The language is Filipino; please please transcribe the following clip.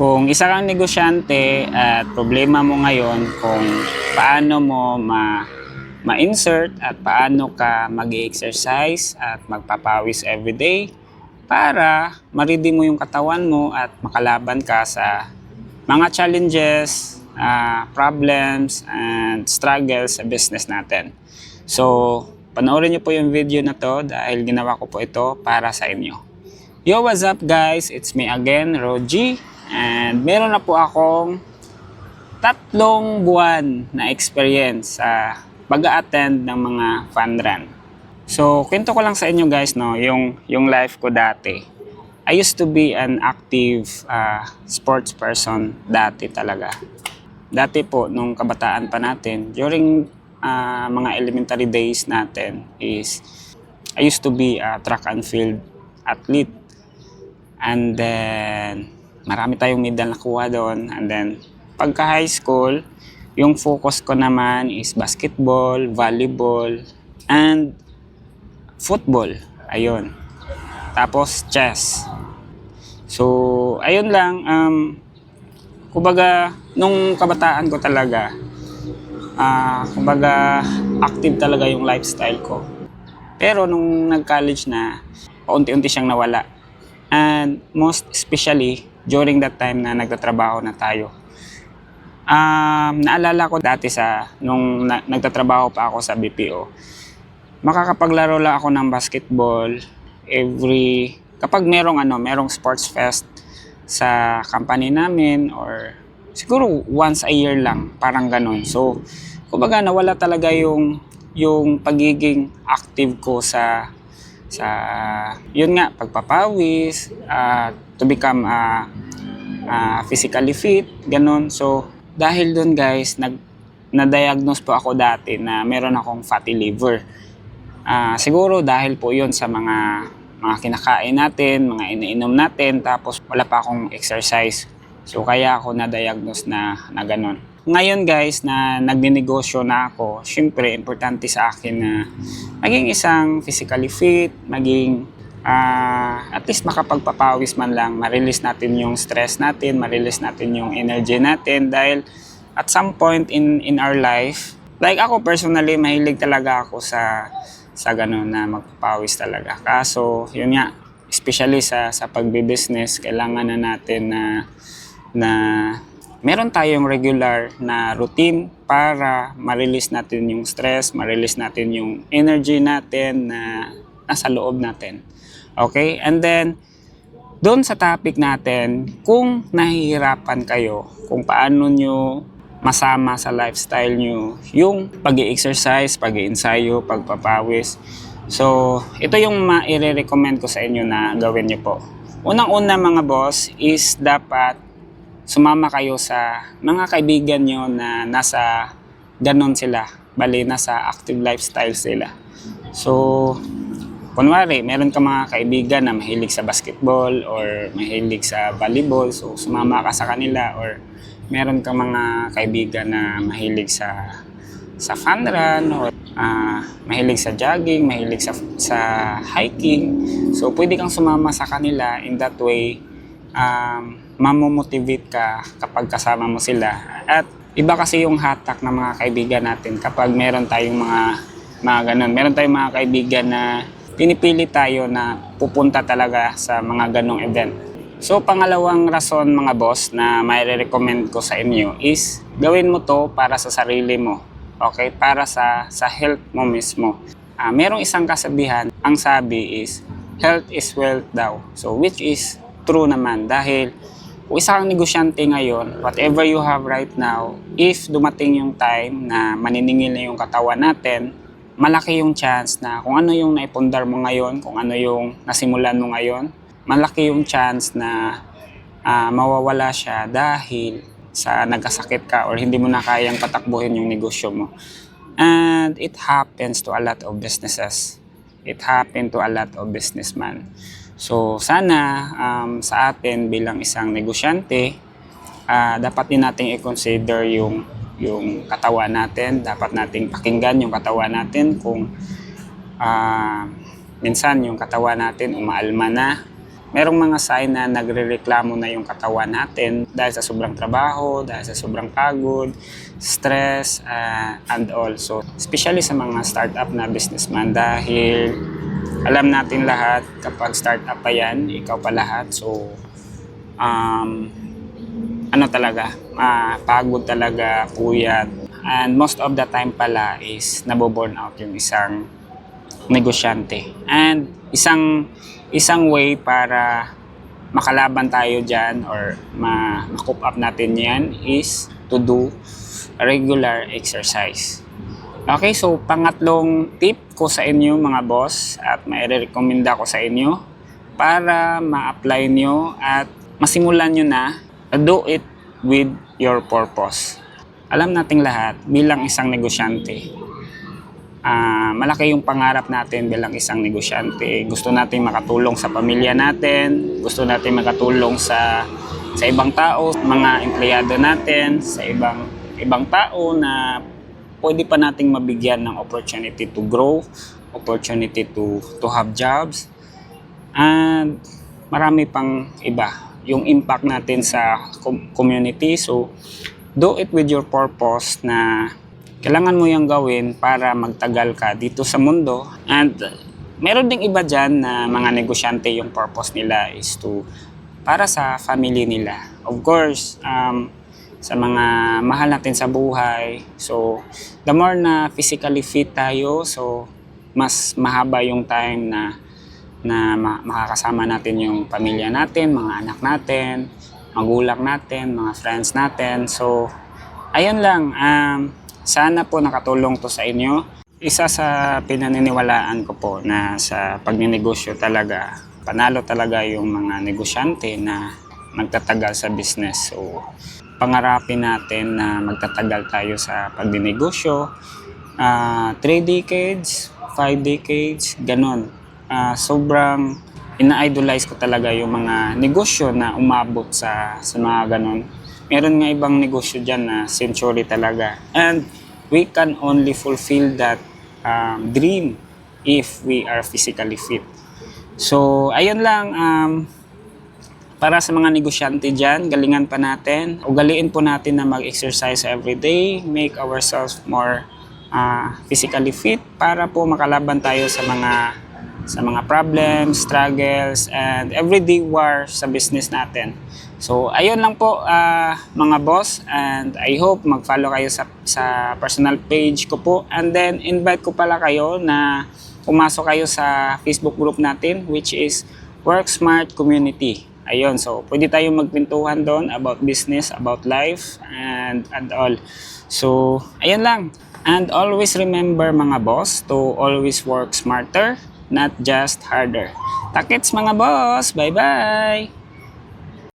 Kung isa kang negosyante at problema mo ngayon kung paano mo ma ma-insert at paano ka mag-exercise at magpapawis everyday para ma-ready mo yung katawan mo at makalaban ka sa mga challenges, ah, problems, and struggles sa business natin. So, panoorin niyo po yung video na to dahil ginawa ko po ito para sa inyo. Yo, what's up guys? It's me again, Roji. And meron na po akong tatlong buwan na experience sa pag attend ng mga fun run. So, kwento ko lang sa inyo guys, no, yung, yung life ko dati. I used to be an active ah, sports person dati talaga. Dati po, nung kabataan pa natin, during ah, mga elementary days natin is I used to be a track and field athlete. And then, marami tayong medal nakuha doon. And then, pagka high school, yung focus ko naman is basketball, volleyball, and football. Ayun. Tapos, chess. So, ayun lang. Um, kumbaga, nung kabataan ko talaga, ah, kumbaga, active talaga yung lifestyle ko. Pero nung nag-college na, paunti-unti siyang nawala. And most especially, during that time na nagtatrabaho na tayo. Um, naalala ko dati sa, nung na, nagtatrabaho pa ako sa BPO, makakapaglaro lang ako ng basketball every, kapag merong ano, merong sports fest sa company namin or siguro once a year lang, parang ganun. So, kumbaga nawala talaga yung yung pagiging active ko sa sa yun nga pagpapawis uh, to become uh, uh, physically fit ganun so dahil doon guys nag na-diagnose po ako dati na meron akong fatty liver Ah, siguro dahil po yun sa mga mga kinakain natin, mga iniinom natin, tapos wala pa akong exercise. So kaya ako na-diagnose na, na ganun. Ngayon guys, na nagninegosyo na ako, syempre importante sa akin na maging isang physically fit, maging ah, at least makapagpapawis man lang, ma-release natin yung stress natin, ma-release natin yung energy natin dahil at some point in in our life, like ako personally, mahilig talaga ako sa sa ganun na magpapawis talaga. Kaso, yun nga, especially sa sa pagbi-business, kailangan na natin na na meron tayong regular na routine para ma-release natin yung stress, ma-release natin yung energy natin na nasa loob natin. Okay? And then, doon sa topic natin, kung nahihirapan kayo, kung paano nyo masama sa lifestyle nyo yung pag exercise pag ensayo pagpapawis. So, ito yung ma-recommend ko sa inyo na gawin nyo po. Unang-una mga boss is dapat sumama kayo sa mga kaibigan nyo na nasa ganon sila. Bali, nasa active lifestyle sila. So, kunwari, meron ka mga kaibigan na mahilig sa basketball or mahilig sa volleyball, so sumama ka sa kanila or meron ka mga kaibigan na mahilig sa sa fun run or ah, mahilig sa jogging, mahilig sa sa hiking. So pwede kang sumama sa kanila in that way um, mamomotivate ka kapag kasama mo sila. At iba kasi yung hatak ng mga kaibigan natin kapag meron tayong mga mga ganun. Meron tayong mga kaibigan na pinipili tayo na pupunta talaga sa mga ganong event. So, pangalawang rason mga boss na may recommend ko sa inyo is gawin mo to para sa sarili mo. Okay? Para sa, sa health mo mismo. Ah, merong isang kasabihan, ang sabi is, health is wealth daw. So, which is true naman dahil kung isa kang negosyante ngayon, whatever you have right now, if dumating yung time na maniningil na yung katawan natin, malaki yung chance na kung ano yung naipundar mo ngayon, kung ano yung nasimulan mo ngayon, malaki yung chance na ah, mawawala siya dahil sa nagkasakit ka or hindi mo na kayang patakbuhin yung negosyo mo. And it happens to a lot of businesses. It happened to a lot of businessmen. So sana um, sa atin bilang isang negosyante, ah, dapat din nating i-consider yung yung katawan natin, dapat nating pakinggan yung katawan natin kung ah, minsan yung katawan natin umaalma na merong mga sign na nagrereklamo na yung katawan natin dahil sa sobrang trabaho, dahil sa sobrang pagod, stress, ah, and all. So, especially sa mga startup na businessman dahil alam natin lahat kapag startup pa yan, ikaw pa lahat. So, um, ano talaga, ah, pagod talaga, puyat. And most of the time pala is naboburn out yung isang negosyante. And isang isang way para makalaban tayo dyan or ma- ma-cope up natin yan is to do regular exercise. Okay, so pangatlong tip ko sa inyo mga boss at mai-recommenda ko sa inyo para ma-apply nyo at masimulan nyo na do it with your purpose. Alam nating lahat bilang isang negosyante, ah, malaki yung pangarap natin bilang isang negosyante. Gusto natin makatulong sa pamilya natin, gusto natin makatulong sa sa ibang tao, mga empleyado natin, sa ibang ibang tao na pwede pa nating mabigyan ng opportunity to grow, opportunity to to have jobs. And marami pang iba yung impact natin sa com- community. So, do it with your purpose na kailangan mo yung gawin para magtagal ka dito sa mundo. And meron ding iba dyan na mga negosyante yung purpose nila is to para sa family nila. Of course, um, sa mga mahal natin sa buhay. So, the more na physically fit tayo, so mas mahaba yung time na na ma- makakasama natin yung pamilya natin, mga anak natin, magulang natin, mga friends natin. So, ayun lang. Um, sana po nakatulong to sa inyo. Isa sa pinaniniwalaan ko po na sa pagninegosyo talaga, panalo talaga yung mga negosyante na magtatagal sa business. So, pangarapin natin na magtatagal tayo sa pagninegosyo. Ah, 3 decades, 5 decades, ganon. Ah, sobrang ina-idolize ko talaga yung mga negosyo na umabot sa, sa mga ganon. Meron nga ibang negosyo dyan na century talaga. And we can only fulfill that um, dream if we are physically fit. So, ayun lang. Um, para sa mga negosyante dyan, galingan pa natin. Ugaliin po natin na mag-exercise every day. Make ourselves more ah, physically fit para po makalaban tayo sa mga sa mga problems, struggles, and everyday war sa business natin. So, ayun lang po ah, mga boss and I hope mag-follow kayo sa, sa personal page ko po and then invite ko pala kayo na pumasok kayo sa Facebook group natin which is Work Smart Community. Ayun, so pwede tayong magpintuhan doon about business, about life, and, and all. So, ayun lang. And always remember mga boss to always work smarter, not just harder. Takits mga boss! Bye-bye!